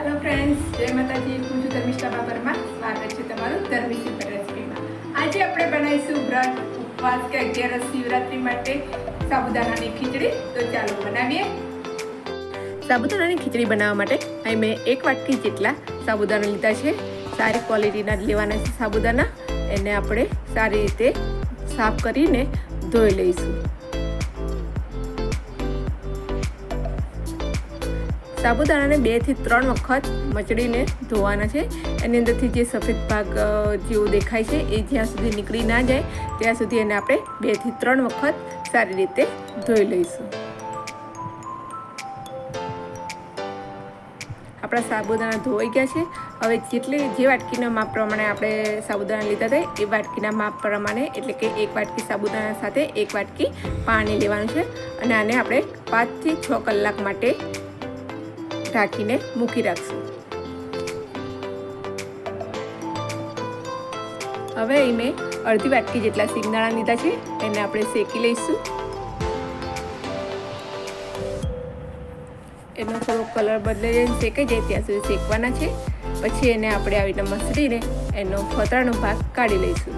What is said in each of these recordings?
Hello friends જય માતાજી. હું છું ધર્મિષ્ઠા બાબરમાં. સ્વાગત છે તમારું ધર્મિષ્ઠ રેસિપીમાં. આજે આપણે બનાવીશું વ્રત ઉપવાસ કે અગિયારસ શિવરાત્રી માટે સાબુદાણાની ખીચડી. તો ચાલો બનાવીએ. સાબુદાણાની ખીચડી બનાવવા માટે અહીં મેં એક વાટકી જેટલા સાબુદાણા લીધા છે. સારી ક્વોલિટીના લેવાના છે સાબુદાણા. એને આપણે સારી રીતે સાફ કરીને ધોઈ લઈશું. સાબુદાણાને બેથી ત્રણ વખત મચડીને ધોવાના છે. એની અંદરથી જે સફેદ ભાગ જેવો દેખાય છે, એ જ્યાં સુધી નીકળી ના જાય, ત્યાં સુધી એને આપણે બેથી ત્રણ વખત સારી રીતે ધોઈ લઈશું. આપણા સાબુદાણા ધોવાઈ ગયા છે. હવે જેટલી, જે વાટકીના માપ પ્રમાણે આપણે સાબુદાણા લીધા હતા, એ વાટકીના માપ પ્રમાણે, એટલે કે એક વાટકી સાબુદાણા સાથે એક વાટકી પાણી લેવાનું છે. અને આને આપણે પાંચથી છ કલાક માટે ઢાંકીને મૂકી રાખશું. હવે અહીં મેં અડધી વાટકી જેટલા સિંગદાણા લીધા છે, એને આપણે શેકી લઈશું. એનો થોડો કલર બદલાઈ જાય શેકાઈ જાય ત્યાં સુધી શેકવાના છે. પછી એને આપણે આવી રીતે મસળીને એનો ફતરાનો ભાગ કાઢી લઈશું.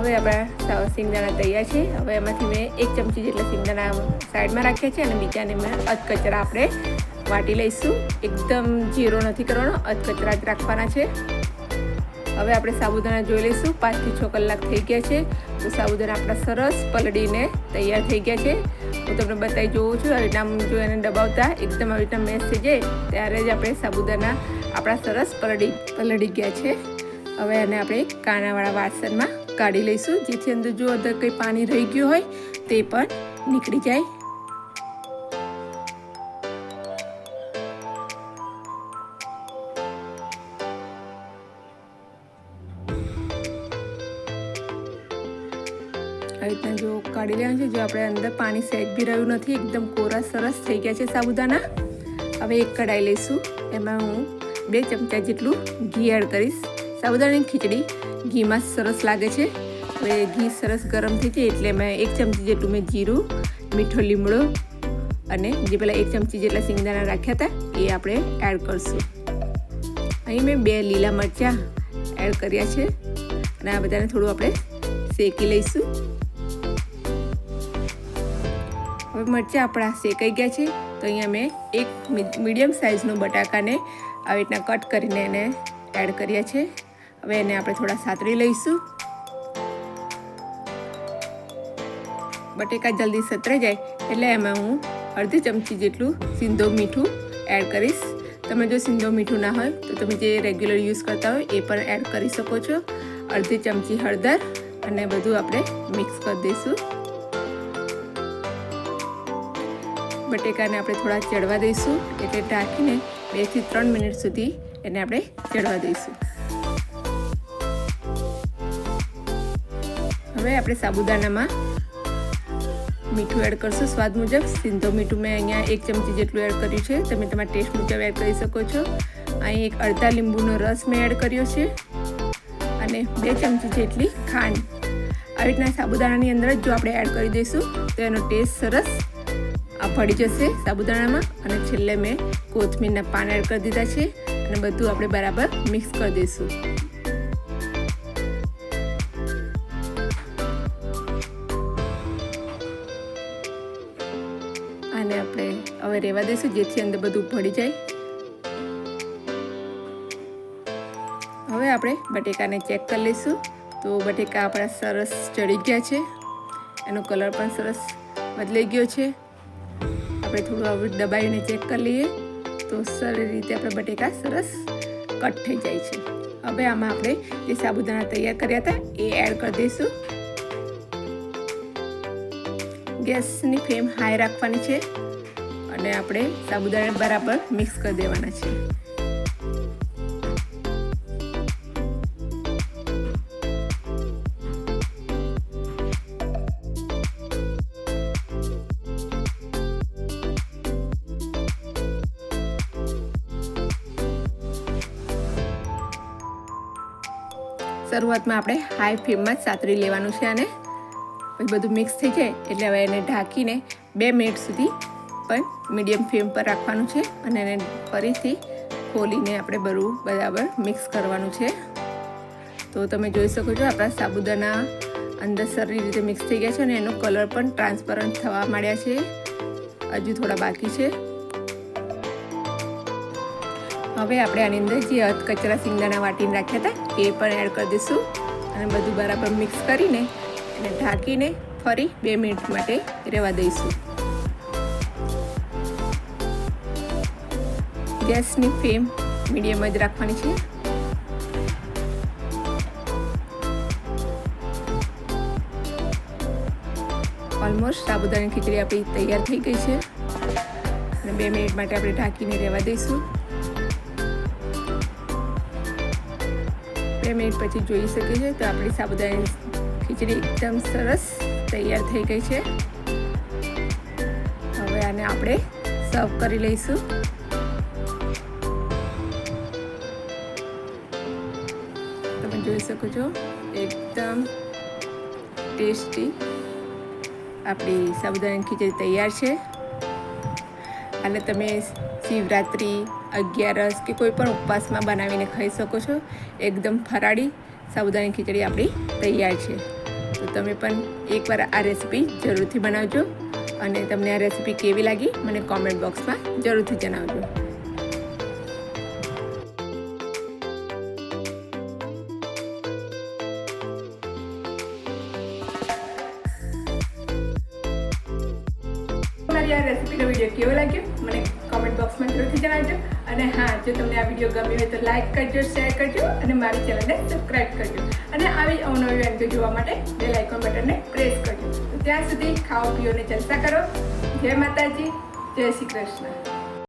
હવે આપણા સિંગદાણા તૈયાર છે. હવે એમાંથી મેં એક ચમચી જેટલા સિંગદાણા સાઈડમાં રાખ્યા છે અને બીજાને મેં અધકચરા આપણે વાટી લઈશું. એકદમ જીરો નથી કરવાનો, અધકચરા જ રાખવાના છે. હવે આપણે સાબુદાણા જોઈ લઈશું. પાંચથી છ કલાક થઈ ગયા છે. તો સાબુદાણા આપણા સરસ પલળીને તૈયાર થઈ ગયા છે. હું તમને બતાવી જોઉં છું. આવી રીતના જો એને દબાવતા એકદમ આવી રીતના મેસ થઈ જાય, ત્યારે જ આપણે સાબુદાણા આપણા સરસ પલળી પલળી ગયા છે. હવે એને આપણે કાણાવાળા વાસણમાં કાઢી લઈશું. જેથી અંદર જો અંદર કંઈ પાણી રહી ગયું હોય, તે પણ નીકળી જાય. આવી રીતના જો કાઢી લેવાનું છે. જો આપણે અંદર પાણી સહેજ બી રહ્યું નથી, એકદમ કોરા સરસ થઈ ગયા છે સાબુદાણા હવે એક કઢાઈ લઈશું. એમાં હું બે ચમચા જેટલું ઘી એડ કરીશ. સાબુદાણાની ખીચડી ઘીમાં સરસ લાગે છે. હવે ઘી સરસ ગરમ થઈ જાય એટલે મેં એક ચમચી જેટલું મેં જીરું, મીઠો લીમડો અને જે પેલા એક ચમચી જેટલા સિંગદાણા રાખ્યા હતા એ આપણે એડ કરશું. અહીં મેં બે લીલા મરચાં એડ કર્યા છે અને આ બધાને થોડું આપણે શેકી લઈશું. હવે મરચાં આપણા શેકાઈ ગયા છે તો અહીંયા મેં એક મીડિયમ સાઇઝનો બટાકાને આવી રીતના કટ કરીને એને એડ કર્યા છે. હવે એને આપણે થોડા સાતરી લઈશું. બટેકા જલ્દી સતરાઈ જાય એટલે એમાં હું અડધી ચમચી જેટલું સિંધો મીઠું એડ કરીશ. તમે જો સિંધો મીઠું ના હોય તો તમે જે રેગ્યુલર યુઝ કરતા હોય એ પણ એડ કરી શકો છો. અડધી ચમચી હળદર અને બધું આપણે મિક્સ કરી દઈશું. બટેકાને આપણે થોડા ચડવા દઈશું એટલે ઢાંકીને બેથી ત્રણ મિનિટ સુધી એને આપણે ચડવા દઈશું. હવે આપણે સાબુદાણામાં મીઠું એડ કરશું. સ્વાદ મુજબ સિંધો મીઠું મેં અહીંયા એક ચમચી જેટલું એડ કર્યું છે. તમે તમારા ટેસ્ટ મુજબ એડ કરી શકો છો. અહીં એક અડધા લીંબુનો રસ મેં એડ કર્યો છે. અને બે ચમચી જેટલી ખાંડ. આવી રીતના સાબુદાણાની અંદર જ જો આપણે એડ કરી દઈશું, તો એનો ટેસ્ટ સરસ આ પડી જશે સાબુદાણામાં. અને છેલ્લે મેં કોથમીરના પાન એડ કરી દીધા છે. અને બધું આપણે બરાબર મિક્સ કરી દઈશું. આને આપણે હવે રહેવા દઈશું, જેથી અંદર બધું ભળી જાય. હવે આપણે બટેકાને ચેક કરી લઈશું. તો બટેકા આપણા સરસ ચડી ગયા છે. એનો કલર પણ સરસ બદલાઈ ગયો છે. આપણે થોડું આવું દબાવીને ચેક કરી લઈએ. તો સરસ રીતે આપણા બટેકા સરસ કટ થઈ જાય છે. હવે આમાં આપણે જે સાબુદાણા તૈયાર કર્યા હતા, એ એડ કરી દઈશું. ગેસની ફ્લેમ હાઈ રાખવાની છે અને આપણે સાબુદાણા બરાબર મિક્સ કરી દેવાના છે. શરૂઆતમાં આપણે હાઈ ફ્લેમમાં જ સાતરી લેવાનું છે અને પછી બધું મિક્સ થઈ જાય એટલે હવે એને ઢાંકીને બે મિનિટ સુધી પણ મીડિયમ ફ્લેમ પર રાખવાનું છે અને એને ફરીથી ખોલીને આપણે બધું બરાબર મિક્સ કરવાનું છે. તો તમે જોઈ શકો છો આપણા સાબુદાણા અંદર સારી રીતે મિક્સ થઈ ગયા છે અને એનો કલર પણ ટ્રાન્સપરન્ટ થવા માંડ્યા છે. હજુ થોડા બાકી છે. હવે આપણે આની અંદર જે કચરા સિંગદાણા વાટીને રાખ્યા હતા એ પણ એડ કરી દઈશું અને બધું બરાબર મિક્સ કરીને એને ઢાંકીને ફરી બે મિનિટ માટે રહેવા દઈશું. ગેસની ફ્લેમ મીડિયમ જ રાખવાની છે. ઓલમોસ્ટ સાબુદાની ખીચડી આપણી તૈયાર થઈ ગઈ છે. અને બે મિનિટ માટે આપણે ઢાંકીને રહેવા દઈશું. બે મિનિટ પછી જોઈ શકીએ છીએ તો આપણી સાબુદાણાની ખીચડી એકદમ સરસ તૈયાર થઈ ગઈ છે. હવે આને આપણે સર્વ કરી લઈશું. તમે જોઈ શકો છો, એકદમ ટેસ્ટી આપણી સાબુદાણાની ખીચડી તૈયાર છે. અને તમે શિવરાત્રિ, અગિયારસ કે કોઈ પણ ઉપવાસમાં બનાવીને ખાઈ શકો છો. એકદમ ફરાળી સાબુદાની ખીચડી આપણી તૈયાર છે. તો તમે પણ એકવાર આ રેસીપી જરૂરથી બનાવજો અને તમને આ રેસીપી કેવી લાગી મને કોમેન્ટ બોક્સમાં જરૂરથી જણાવજો. મારી આ રેસીપીનો વીડિયો કેવો લાગ્યો? મને કોમેન્ટ બોક્સમાં જરૂરથી જણાવજો. અને હા, જો તમને આ વીડિયો ગમ્યો હોય તો લાઈક કરજો શેર કરજો અને મારી ચેનલને સબસ્ક્રાઈબ કરજો. અને આવી અવનવી વાનગીઓ જોવા માટે બેલ આઇકોન બટનને પ્રેસ કરજો. ત્યાં સુધી ખાઓ, પીઓ ચર્ચા કરો. જય માતાજી, જય શ્રી કૃષ્ણ.